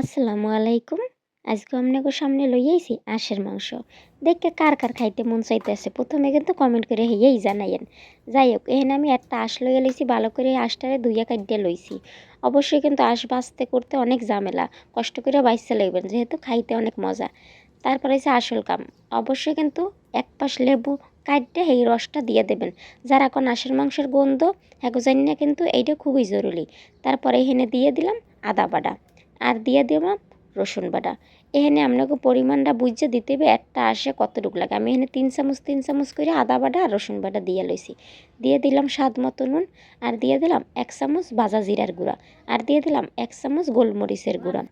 আসসালামু আলাইকুম। আজকে আপনাকে সামনে লইয়াইছি আঁশের মাংস। দেখে কার কার খাইতে মন চাইতেছে, প্রথমে কিন্তু কমেন্ট করে হেয়েই জানাইয়েন। যাই হোক এখানে আমি একটা আঁশ লইয়া লইছি, ভালো করে আঁশটারে দুইয়া কাটিয়ে লইছি। অবশ্যই কিন্তু আঁশ বাঁচতে করতে অনেক ঝামেলা, কষ্ট করে বাইসতে লাগবেন যেহেতু খাইতে অনেক মজা। তারপরে হচ্ছে আসল কাম। অবশ্যই কিন্তু এক পাশ লেবু কাটতে এই রসটা দিয়ে দেবেন। যারা এখন আঁশের মাংসের গন্ধ হ্যাঁ জানি না কিন্তু এইটা খুবই জরুরি। তারপরে এখানে দিয়ে দিলাম আদা বাটা। আর দিয়ে দিলাম রসুন বাটা। এখানে আপনাকে পরিমাণটা বুঝে দিতে হবে, একটা আসে কতটুকু লাগে। আমি এখানে তিন চামচ তিন চামচ করে আদা বাটা আর রসুন বাটা দিয়ে লইছি। দিয়ে দিলাম স্বাদ মতো নুন আর দিয়ে দিলাম এক চামচ ভাজা জিরার গুঁড়া আর দিয়ে দিলাম এক চামচ গোলমরিচের গুঁড়া।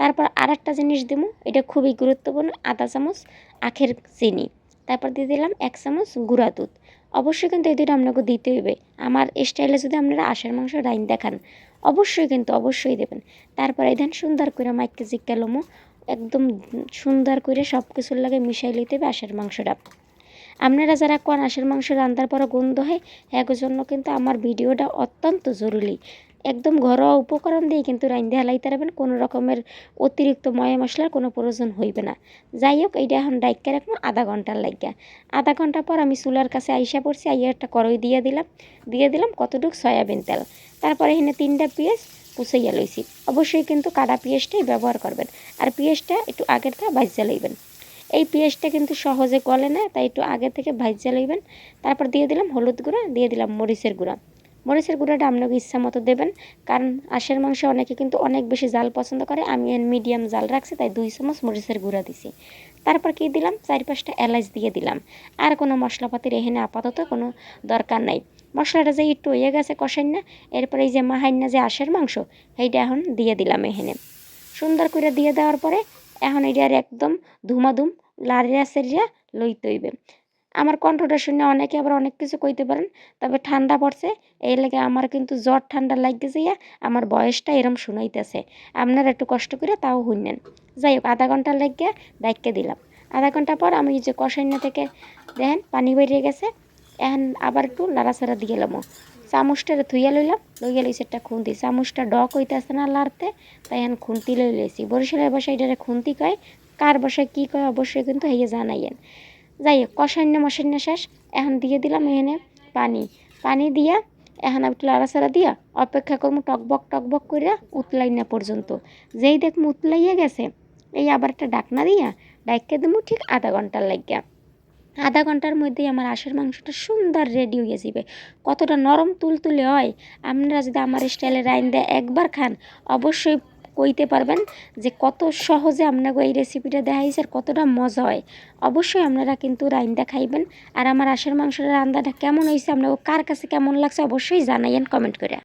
তারপর আর একটা জিনিস দেবো এটা খুবই গুরুত্বপূর্ণ, আধা চামচ আখের চিনি। তারপর দিয়ে দিলাম এক চামচ গুঁড়া দুধ। অবশ্যই কিন্তু এই দুটো আপনাকে দিতে হবে আমার স্টাইলে যদি আপনারা আষাঢ় মাংস রাইন দেখান, অবশ্যই কিন্তু অবশ্যই দেবেন। তারপরে দেন সুন্দর করে মাইককে জিজ্ঞা লোমো। একদম সুন্দর করে সব কিছুর লাগে মিশাই নিতে হবে আষাঢ় মাংসটা। আপনারা যারা কোন আষাঢ় মাংস রান্নার পর গন্ধ হয় এক জন্য কিন্তু আমার ভিডিওটা অত্যন্ত জরুরি। একদম ঘরোয়া উপকরণ দিয়ে কিন্তু রান্ধে হালাইতে পারবেন। কোনো রকমের অতিরিক্ত ময়া মশলার কোনো প্রয়োজন হইবে না। যাই হোক এইটা এখন ডাইকা রাখব, আধা ঘণ্টার লাগিয়া আধা ঘণ্টা পর আমি চুলার কাছে আইসা পড়ছি, আইয়া একটা কড়ই দিয়ে দিলাম। দিয়ে দিলাম কতটুক? সয়াবিন তেল। তারপরে এখানে তিনটা পেঁয়াজ পুষাইয়া লইছি। অবশ্যই কিন্তু কাটা পেঁয়াজটাই ব্যবহার করবেন। আর পেঁয়াজটা একটু আগের থেকে ভাজ্যা লইবেন। এই পেঁয়াজটা কিন্তু সহজে গলে না, তাই একটু আগে থেকে ভাজ্যা লইবেন। তারপর দিয়ে দিলাম হলুদ গুঁড়া, দিয়ে দিলাম মরিচের গুঁড়া। মরিচের গুঁড়াটা আপনাকে ইচ্ছা মতো দেবেন। কারণ আশের মাংসে অনেকে কিন্তু অনেক বেশি জাল পছন্দ করে। আমি মিডিয়াম জাল রাখছি, তাই দুই চামচ মরিচের গুঁড়া দিছি। তারপর কি দিলাম? চার পাঁচটা এলাচ দিয়ে দিলাম। আর কোনো মশলাপাতির এখানে আপাতত কোনো দরকার নাই। মশলাটা যে একটু হয়ে গেছে, কষাই না। এরপরে এই যে মাহাইনা যে আশের মাংস, সেইটা এখন দিয়ে দিলাম এখানে। সুন্দর করে দিয়ে দেওয়ার পরে এখন এটার একদম ধুমাধুম লারিয়া সেরিয়া লইতে হইবে। আমার কণ্ঠটা শুনে অনেকে আবার অনেক কিছু কইতে পারেন, তবে ঠান্ডা পড়ছে, এই লেগে আমার কিন্তু জ্বর ঠান্ডা লাগতে যাইয়া আমার বয়সটা এরম শুনাইতেছে। আপনারা একটু কষ্ট করে তাও শুনলেন যাই হোক, আধা ঘণ্টা লাগিয়ে ডাইকে দিলাম। আধা ঘণ্টা পর আমি যে কষাইনা থেকে দেখেন, পানি বেরিয়ে গেছে, এখন আবার একটু লাড়াচাড়া দিয়ে এলাম চামচটা থুইয়া লইলাম, লইয়া লইছি একটা খুন্তি। চামচটা ডক হইতেছে না লাড়তে তাই এখন খুন্তি লই লইছি। বরিশালের বাসায় এটারে খুন্তি কয়, কার বাসায় কী কয় অবশ্যই কিন্তু হইয়ে জানাইয়েন। যাই হোক কষান্য মশান্য শেষ। এখন দিয়ে দিলাম এখানে পানি। পানি দিয়া এখন একটু লাড়াচাড়া দিয়া অপেক্ষা করব টকবক টকবক করিয়া উতলাই না পর্যন্ত। যেই দেখব উতলাইয়া গেছে, এই আবার একটা ডাকনা দিয়া ডাইকে দেবো ঠিক আধা ঘণ্টার লাগিয়া আধা ঘণ্টার মধ্যেই আমার আশের মাংসটা সুন্দর রেডি হয়ে যাবে কতটা নরম তুলতুলে হয়। আপনারা যদি আমার স্টাইলে রাইন দেয় একবার খান, অবশ্যই কইতে পারবেন যে কত সহজে আপনাকে এই রেসিপিটা দেখাইছে আর কতটা মজা হয়। অবশ্যই আপনারা কিন্তু রাইন্দা খাইবেন। আর আমার আশের মাংসের রান্দাটা কেমন হয়েছে, আপনাকে কার কাছে কেমন লাগছে অবশ্যই জানাইয়েন কমেন্ট করে।